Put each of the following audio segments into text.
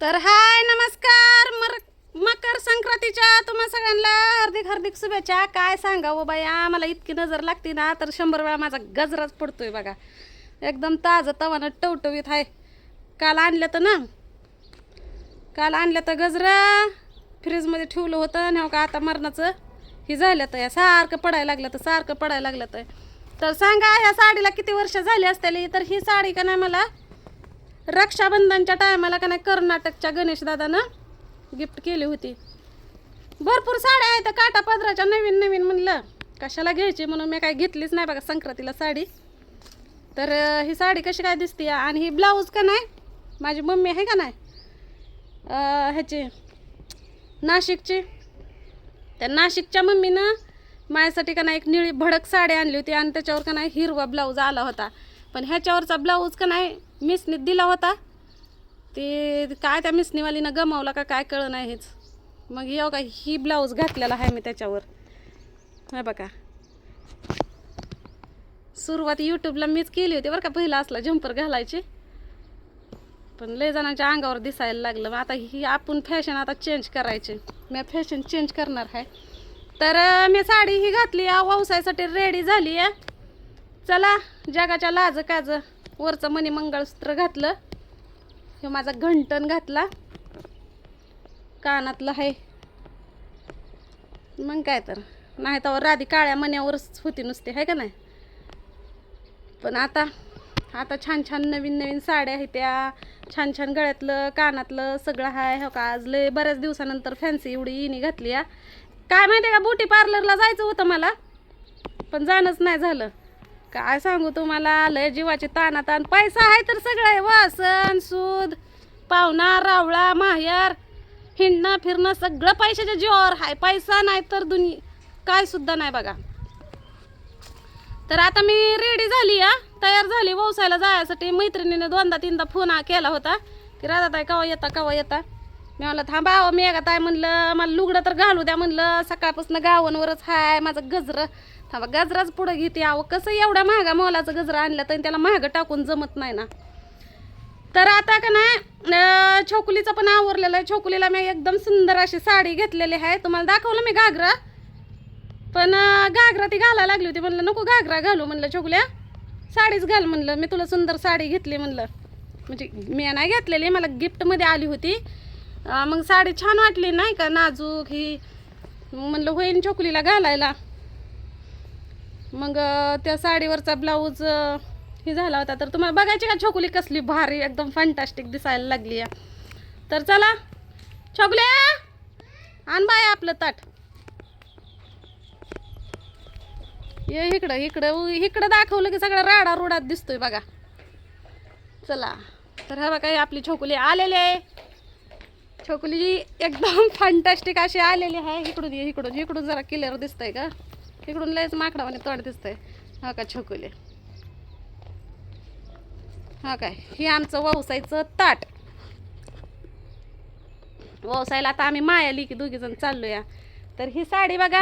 तर हाय नमस्कार. मर मकर संक्रांतीच्या तुम्हा सगळ्यांना हार्दिक हार्दिक शुभेच्छा. काय सांगावं हो बाया मला इतकी नजर लागते ना तर शंभर वेळा माझा गजराच पडतोय बघा. एकदम ताजं तवानं टवटवीत आहे काल आणलं तर ना काल आणलं तर गजरा फ्रीजमध्ये ठेवलं होतं. ना हो का आता मरणाचं हे झालं तर या सारखं पडायला लागलं तर सारखं पडायला लागलं तर. तर सांगा ह्या साडीला किती वर्ष झाली असतील? तर ही साडी का नाही मला? रक्षाबंधनच्या टायमाला का नाही कर्नाटकच्या गणेशदादानं गिफ्ट केली होती. भरपूर साड्या आहेत काटा पदराच्या नवीन नवीन म्हणलं. कशाला घ्यायची म्हणून मी काय घेतलीच नाही बघा संक्रांतीला साडी. तर ही साडी कशी काय दिसते आणि ही ब्लाऊज का नाही? माझी मम्मी आहे का नाही? ह्याची नाशिकची. त्या नाशिकच्या मम्मीनं माझ्यासाठी का नाही एक निळी भडक साडी आणली होती आणि त्याच्यावर का नाही हिरवा ब्लाऊज आला होता. पण ह्याच्यावरचा ब्लाऊज का नाही मिसनीत दिला होता. ते काय त्या मिसनीवालीनं गमावला का काय कळलं नाही हेच. मग येऊ का ही ब्लाऊज घातलेला आहे मी त्याच्यावर. हे बघा. सुरुवात यूट्यूबला मीच केली होती बरं का पहिला असला जम्पर घालायची. पण लय जणांच्या अंगावर दिसायला लागलं. मग आता ही आपण फॅशन आता चेंज करायची. मी फॅशन चेंज करणार आहे. तर मी साडी ही घातली. आहे व्यवसायासाठी रेडी झाली आहे. चला जगाच्या लाज काज. वरचं मनी मंगळसूत्र घातलं. हे माझा घंटण घातला. कानातलं आहे मग काय तर. नाही तर राधी काळ्या मण्यावरच होती नुसती आहे का नाही? पण आता आता छान छान नवीन नवीन साड्या आहेत त्या. छान छान गळ्यातलं कानातलं सगळं आहे हो का? आज लय बऱ्याच दिवसानंतर फॅन्सी एवढी इनी घातली या काय माहिती आहे का ब्युटी पार्लरला जायचं होतं मला पण जाणंच नाही झालं. काय सांगू तुम्हाला? लय जीवाची तानाताण पैसा आहे तर सगळं आहे. वासन सूद पाहुणा रावळा माहेर हिंडणं फिरणं सगळं पैशाच्या जीवावर आहे. पैसा नाही तर दुनी काय सुद्धा नाही बघा. तर आता मी रेडी झाली या तयार झाली व्यवसायाला जायसाठी. मैत्रिणीने दोनदा तीनदा फोन केला होता. की राधा ताई कवा येता कवा येता? मी म्हणलं थांबावं मी एका ताई म्हणलं मला लुगडं तर घालू द्या. म्हणलं सकाळपासून गावांवरच हाय माझं गजरं थांबा गजराच पुढं घेते अहो कसं एवढ्या महागा मोलाचं गजरा आणलं तर त्याला महाग टाकून जमत नाही ना. तर आता का नाही छोकुलीचं पण आवरलेलं आहे. छोकुलीला मी एकदम सुंदर अशी साडी घेतलेली आहे. तुम्हाला दाखवलं मी घागरा? पण घागरा ती घालायला लागली होती. म्हणलं नको घागरा घालू. म्हणलं छोकुल्या साडीच घाल. म्हणलं मी तुला सुंदर साडी घेतली. म्हणलं म्हणजे मी नाही घेतलेली मला गिफ्टमध्ये आली होती. मग साडी छान वाटली नाही का? नाजूक ही. मग म्हणलं होईन छोकुलीला घालायला. मग त्या साडीवरचा ब्लाऊज हे झाला होता. तर तुम्हाला बघायची का छोकुली कसली भारी एकदम फॅन्टॅस्टिक दिसायला लागली आहे. तर चला छोकल्या आण बाय आपलं ताट. ये इकडं इकडं इकडं दाखवलं की सगळं राडा रुडात दिसतोय बघा. चला तर हा बघा आपली छोकुली आलेले आहे. छोकुली एकदम फॅन्टॅस्टिक अशी आलेली आहे. इकडून ये इकडून इकडून जरा क्लिअर दिसतंय का? इकडून लयच माकडावाने तोंड दिसतंय. हा का छोकुले? हा काय? हे आमचं व्यवसायचं ताट. व्यवसायाला आता आम्ही माया की दोघी जण चाललोया. तर ही साडी बघा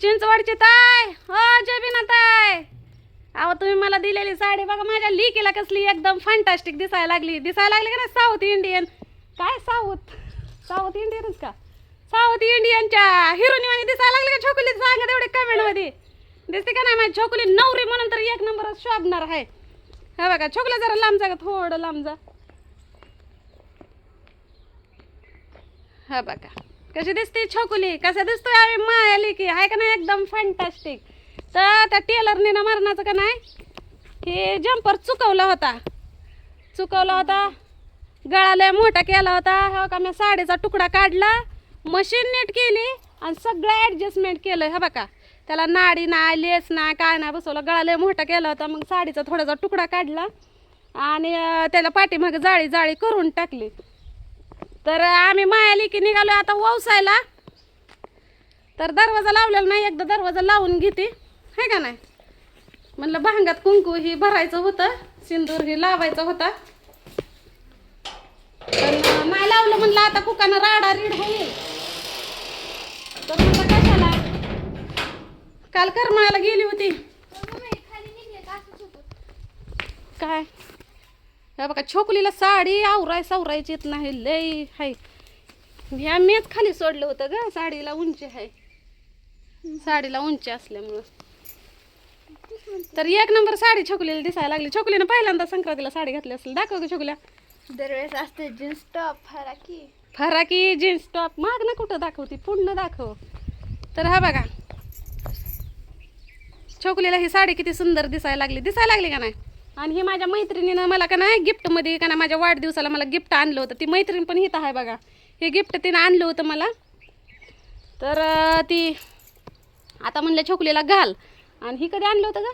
चिंचवडची ताय हो जबिना ताय अहो तुम्ही मला दिलेली साडी बघा माझ्या लिकीला कसली एकदम फंटास्टिक दिसायला लागली. दिसायला लागली का ना साऊथ इंडियन? काय साऊथ? साऊथ इंडियनच का? साऊथ इंडियनच्या हिरोनीवानी दिसायला लागले का छोकुली सांगा तेवढे कमेंटमध्ये. दिसते का नाही माझी छोकुली? नवरी म्हणून तर एक नंबर शोभणार आहे. हा बघा छोकला जरा लांब जा का थोडं लांब जा. हा बघा कशी दिसते छोकुली? कसं दिसतोय आम्ही मायाली की? आहे का नाही एकदम फॅन्टॅस्टिक तर त्या टेलरने ना मरणाचं का नाही? हे जम्पर चुकवला होता. चुकवला होता. गळा लय मोठा केला होता. हो का मी साडीचा तुकडा काढला. मशीन नीट केली आणि सगळं ॲडजस्टमेंट केलं हा बघा त्याला नाडी नाही लेस नाही काय नाही बसवलं गळा मोठं केलं होतं. मग साडीचा थोडासा तुकडा काढला आणि त्याला पाठीमागे जाळी जाळी करून टाकली. तर आम्ही मायाली की निघालो आता वसायला तर दरवाजा लावलेला नाही एकदा दरवाजा लावून घेते. है का नाही? म्हणलं भांगात कुंकू ही भरायचं होतं सिंदूर ही लावायचा होता. पण नाही लावलं म्हणलं आता कुकानं राडा रीड होईल. तर म्हणलं कशाला? काल करमाळ्याला गेली होती. काय? हे बघा छोकलीला साडी आवराय सावरायची येत नाही लय हाय. ह्या मीच खाली सोडलं होतं ग साडीला उंची आहे साडीला उंची असल्यामुळं. तर एक नंबर साडी छोकलीला दिसायला लागली. छोकलीनं पहिल्यांदा संक्रांतीला साडी घातली असेल. दाखव ग छोकल्या दरवेळेस असते जीन्स टॉप फराकी फराकी जीन्स टॉप. माग ना कुठं दाखवती पूर्ण दाखव. तर हा बघा. छोकलीला ही साडी किती सुंदर दिसायला लागली. दिसायला लागली का नाही? आणि ही माझ्या मैत्रिणीनं मला का नाही गिफ्टमध्ये का नाही माझ्या वाढदिवसाला मला गिफ्ट आणलं होतं. ती मैत्रीण पण हिथं आहे बघा. हे गिफ्ट तिनं आणलं होतं मला. तर ती आता म्हणलं छोकलीला घाल. आणि ही कधी आणलं होतं का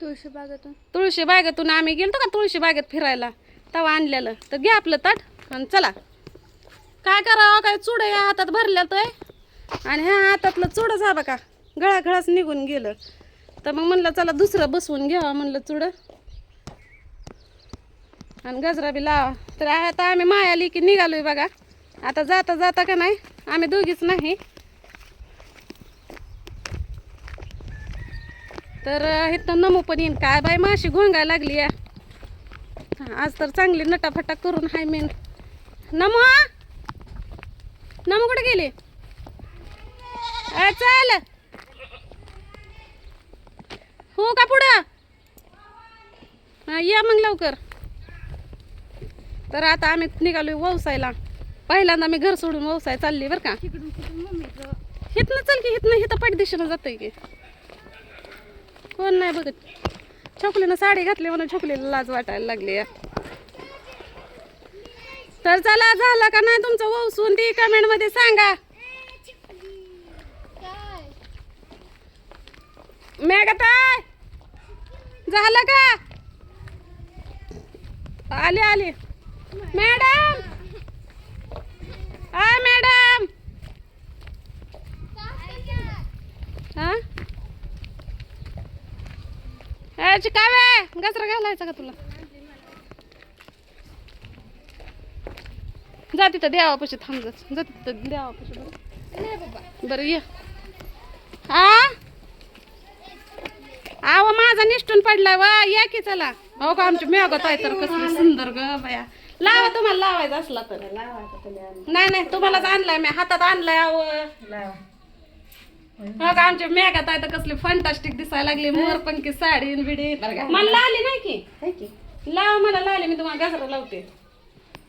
तुळशी बागातून. तुळशी बागेतून आम्ही गेलतो का? तुळशी बागेत फिरायला. तेव्हा आणलेलं. तर घ्या आपलं ताट आणि चला. काय करावं काय चुडं या हातात भरलं तर. आणि ह्या हातातलं चुडंच हा बघा गळागळाच निघून गेलं. तर मग म्हणलं चला दुसरं बसवून घ्यावं म्हणलं चुडं. आणि गजरा बी लावा. तर आता आम्ही मायाली की निघालोय बघा. आता जाता जाता का नाही? आम्ही दोघीच नाही. तर इथं नमू पण येईन. काय बाई माशी घोंगायला लागली या. आज तर चांगली नटाफटा करून हाय मेन. नमू हा? नमू कुठे गेली? चल. हो का पुढं? या मग लवकर. तर आता आम्ही निघालोय व्यवसायला पहिल्यांदा मी घर सोडून व्यवसाय चालली बरं का. हिथनं चल की हिथनं हिथं पाठ दिशेनं जातोय की. कोण नाही बघत. छोकलीनं साडी घातली म्हणून छोकलीला लाज वाटायला लागली या तर चला झालं का नाही तुमचं वसून ती कमेंटमध्ये सांगा. मेघताय झालं का? आले आले. मॅडम! हा मॅडम! हा ए, चिकावे गजरा घालायचा का तुला? जा तिथं देवापाशी थांब जा. जा तिथं देवापाशी बरं. नाही बाबा. बरं ये. हा आव माझा निष्ठून पडलाय वा. या की चला. हो का आमची मेघत आहे तर कसली सुंदर ग बाया. लावा तुम्हाला लावायचा असला तर. नाही नाही तुम्हालाच आणलाय मी. हातात आणलाय आव. हो का आमच्या मेघात आहे तर कसली फंटास्टिक दिसायला लागली. मोरपंखी साडी बिडी. मला लावली नाही की. लावा मला लावली. मी तुम्हाला गजरा लावते.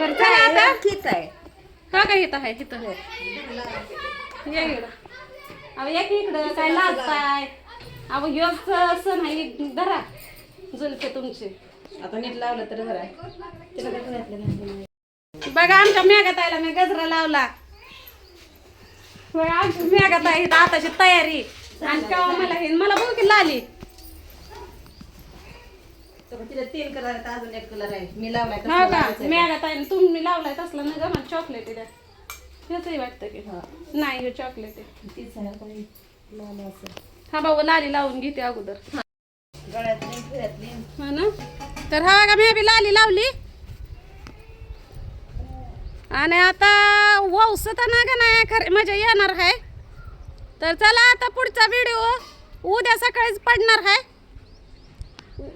बरं चला आता का काय इथं आहे? इथं. या इकडं. अहो या की इकडं. काय लाजताय अहो ह्योच सण आहे धरा. जुलफे तुमचे. आता नीट लावलं तर बरं आहे. तिला कसं घातलं नाही. बघा आमच्या मेघात आयला मी गजरा लावला. होय, आमच्या मेघात आहे इथं आताची तयारी. आणि केव्हा मला हे मला बघू की लाली. तर तिला तीन कलर आहेत अजून एक कलर आहे. मी लावलाय हो का? लावायचं आहे. आहे तुम्ही लावलाय तसला ना ग मला चॉकलेट द्या हेचही वाटतं की हा. नाही हे चॉकलेट आहे. तीच आहे कोणी लावलं असं हा भाऊ लाली लावून घेते अगोदर. गळ्यातली हा ना? तर हा का मी बी लाली लावली? आणि आता वौसत ना का नाही खरे म्हणजे येणार आहे तर चला आता पुढचा व्हिडिओ उद्या सकाळीच पडणार आहे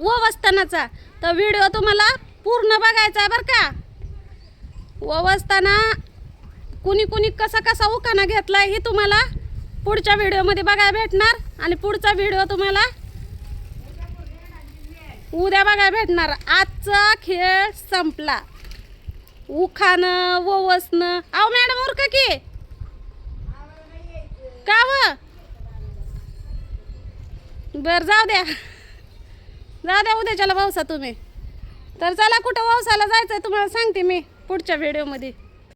ववस्तानाचा तर व्हिडिओ तुम्हाला पूर्ण बघायचा आहे बरं का? ववस्ताना कुणी कुणी कसा कसा उखाना घेतला हे तुम्हाला पुढच्या व्हिडिओमध्ये बघायला भेटणार आणि पुढचा व्हिडिओ तुम्हाला उद्या बघायला भेटणार. आजचा खेळ संपला. उखाणं ववसणं अहो मॅडम उरक की. का व? बर जाऊ द्या. जा द्या उद्याच्याला पावसा तुम्ही. तर चला कुठं पावसाला जायचं आहे तुम्हाला सांगते मी पुढच्या व्हिडिओमध्ये